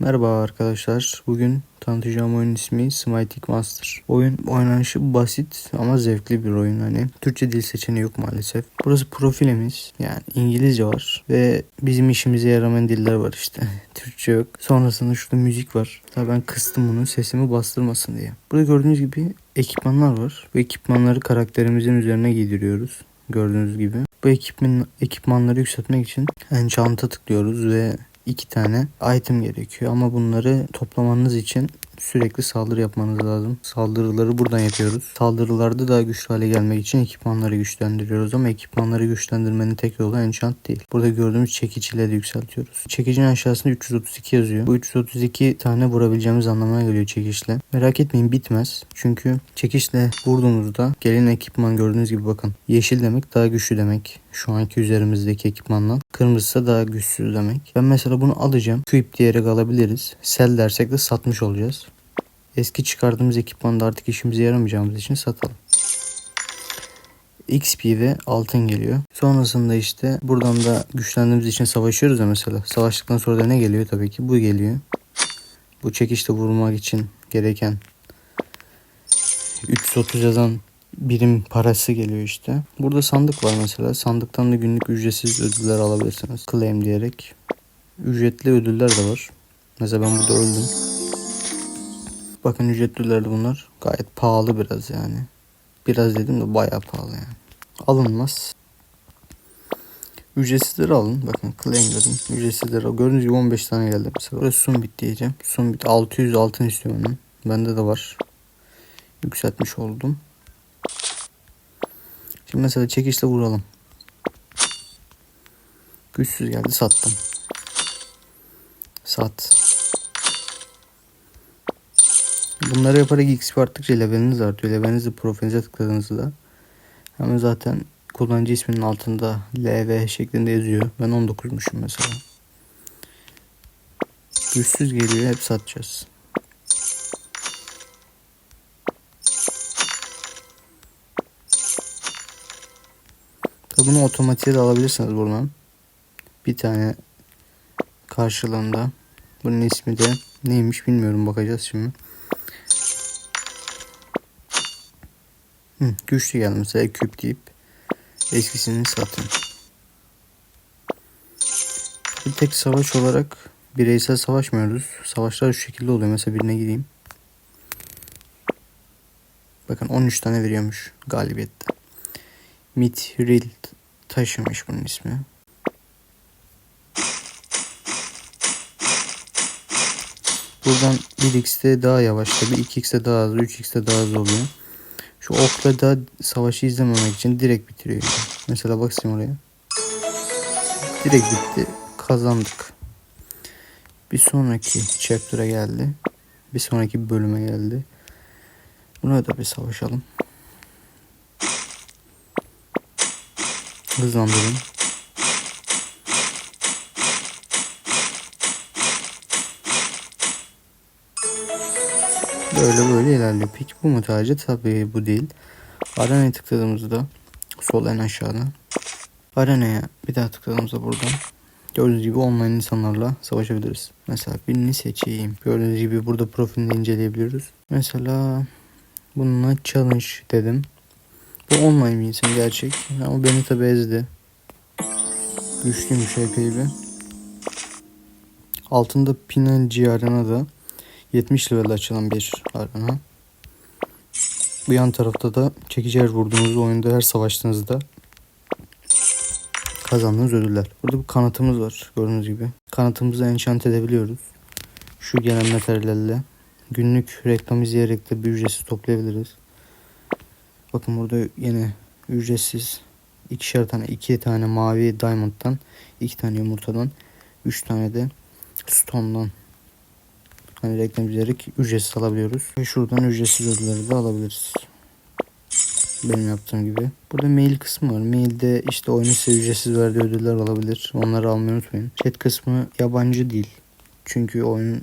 Merhaba arkadaşlar. Bugün tanıtacağım oyun ismi Smiting Master. Oyun oynanışı basit ama zevkli bir oyun. Hani Türkçe dil seçeneği yok maalesef. Burası profilimiz. Yani İngilizce var ve bizim işimize yaramayan diller var işte. Türkçe yok. Sonrasında şurada müzik var. Tabii ben kıstım bunu sesimi bastırmasın diye. Burada gördüğünüz gibi ekipmanlar var. Bu ekipmanları karakterimizin üzerine giydiriyoruz. Gördüğünüz gibi. Bu ekipman, ekipmanları yükseltmek için enchant'a tıklıyoruz ve iki tane item gerekiyor. Ama bunları toplamanız için sürekli saldırı yapmanız lazım. Saldırıları buradan yapıyoruz. Saldırılarda daha güçlü hale gelmek için ekipmanları güçlendiriyoruz ama ekipmanları güçlendirmenin tek yolu enchant değil. Burada gördüğümüz çekiciyle de yükseltiyoruz. Çekicinin aşağısında 332 yazıyor. Bu 332 tane vurabileceğimiz anlamına geliyor çekişle. Merak etmeyin bitmez. Çünkü çekişle vurduğunuzda gelen ekipman gördüğünüz gibi bakın. Yeşil demek daha güçlü demek. Şu anki üzerimizdeki ekipmanla. Kırmızısı daha güçsüz demek. Ben mesela bunu alacağım. Quip diyerek alabiliriz. Sell dersek de satmış olacağız. Eski çıkardığımız ekipmanda artık işimize yaramayacağımız için satalım. XP ve altın geliyor. Sonrasında işte buradan da güçlendiğimiz için savaşıyoruz ya mesela. Savaştıktan sonra da ne geliyor tabii ki bu geliyor. Bu çekişte vurmak için gereken 330 yazan birim parası geliyor işte. Burada sandık var mesela. Sandıktan da günlük ücretsiz ödüller alabilirsiniz. Claim diyerek. Ücretli ödüller de var. Mesela ben burada öldüm. Bakın ücretlilerdi bunlar. Gayet pahalı biraz yani. Biraz dedim de bayağı pahalı yani. Alınmaz. Ücretsizleri alın. Bakın claim dedim. Ücretsizleri al. Gördüğünüz gibi 15 tane geldi. Mesela buraya Sumbit diyeceğim. Sumbit 600 altın istiyorum onun. Bende de var. Yükseltmiş oldum. Şimdi mesela çekişle vuralım. Güçsüz geldi sattım. Sat. Bunları yaparak XP arttıkça leveliniz artıyor. Levelinizi profilinize tıkladığınızda hemen zaten kullanıcı isminin altında LV şeklinde yazıyor. Ben 19'muşum mesela. Güçsüz geliyor hep satacağız. Tabi bunu otomatiğe de alabilirsiniz buradan. Bir tane karşılığında. Bunun ismi de neymiş bilmiyorum bakacağız şimdi. Hı, güçlü geldi mesela küp deyip eskisini satın. Bir tek savaş olarak bireysel savaşmıyoruz. Savaşlar şu şekilde oluyor. Mesela birine gideyim. Bakın 13 tane veriyormuş galibiyette. Mithril taşımış bunun ismi. Buradan 1x'te daha yavaş tabi 2x'te daha hızlı 3x'te daha hızlı oluyor. Şu okla da savaşı izlememek için direkt bitiriyor. Mesela baksın oraya. Direkt bitti. Kazandık. Bir sonraki chapter'a geldi. Bir sonraki bölüme geldi. Buna da bir savaşalım. Hızlandırın. Böyle böyle ilerliyor. Peki bu mu sadece? Tabii bu değil. Arena'ya tıkladığımızda sol en aşağıda. Arena'ya bir daha tıkladığımızda buradan gördüğünüz gibi online insanlarla savaşabiliriz. Mesela birini seçeyim. Gördüğünüz gibi burada profilini inceleyebiliyoruz. Mesela bununla challenge dedim. Bu online bir insan gerçek. Ama beni tabi ezdi. Güçlüymüş epey bir. Altında PNG Arena da 70 level açılan bir arena. Bu yan tarafta da çekici her vurduğunuz oyunda her savaştığınızda kazandığınız ödüller. Burada bir kanatımız var gördüğünüz gibi. Kanatımızı enchant edebiliyoruz. Şu gelen materyallerle. Günlük reklam izleyerek de bir ücretsiz toplayabiliriz. Bakın burada yine ücretsiz ikişer tane iki tane mavi diamond'dan iki tane yumurtadan üç tane de stone'dan hani reklam izleyerek ücretsiz alabiliyoruz. Ve şuradan ücretsiz ödülleri de alabiliriz. Benim yaptığım gibi. Burada mail kısmı var. Mailde işte oyunun size ücretsiz verdiği ödüller olabilir. Onları almayı unutmayın. Chat kısmı yabancı değil. Çünkü oyun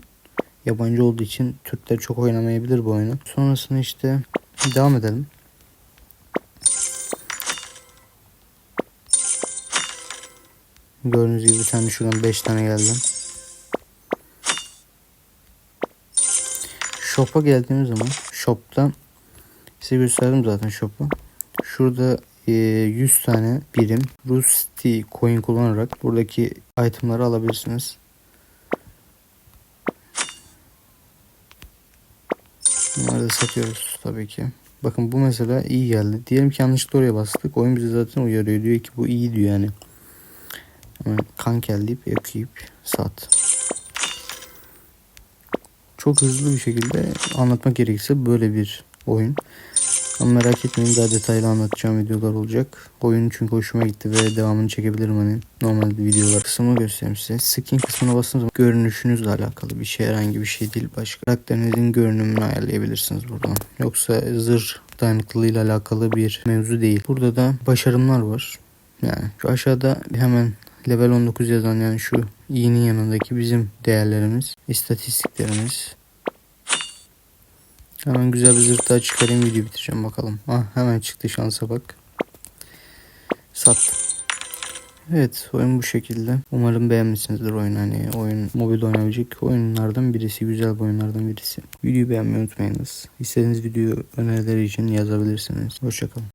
yabancı olduğu için Türkler çok oynamayabilir bu oyunu. Sonrasında işte devam edelim. Gördüğünüz gibi bir tane şuradan 5 tane geldi. Shop'a geldiğimiz zaman shop'ta size gösterdim zaten shop'u. Şurada e, 100 tane birim Rusty coin kullanarak buradaki itemları alabilirsiniz. Bunları da satıyoruz tabii ki. Bakın bu mesela iyi geldi. Diyelim ki yanlışlıkla oraya bastık. Oyun bizi zaten uyarıyor. Diyor ki bu iyi diyor yani. Hemen kankel deyip ekleyip sat. Çok hızlı bir şekilde anlatmak gerekirse böyle bir oyun. Ama merak etmeyin daha detaylı anlatacağım videolar olacak. Oyun çünkü hoşuma gitti ve devamını çekebilirim hani normal videolar kısmını göstereyim size. Skin kısmına bastığınız zaman görünüşünüzle alakalı bir şey herhangi bir şey değil. Başka karakterinizin görünümünü ayarlayabilirsiniz buradan. Yoksa zırh dayanıklılığıyla alakalı bir mevzu değil. Burada da başarımlar var. Yani şu aşağıda hemen level 19 yazan yani şu i'nin yanındaki bizim değerlerimiz, istatistiklerimiz. Hemen güzel bir zırh daha çıkarayım video bitireceğim bakalım. Ah hemen çıktı şansa bak. Sat. Evet oyun bu şekilde. Umarım beğenmişsinizdir oyun. Hani oyun mobil oynayabilecek oyunlardan birisi. Güzel bir oyunlardan birisi. Videoyu beğenmeyi unutmayınız. İstediğiniz video önerileri için yazabilirsiniz. Hoşçakalın.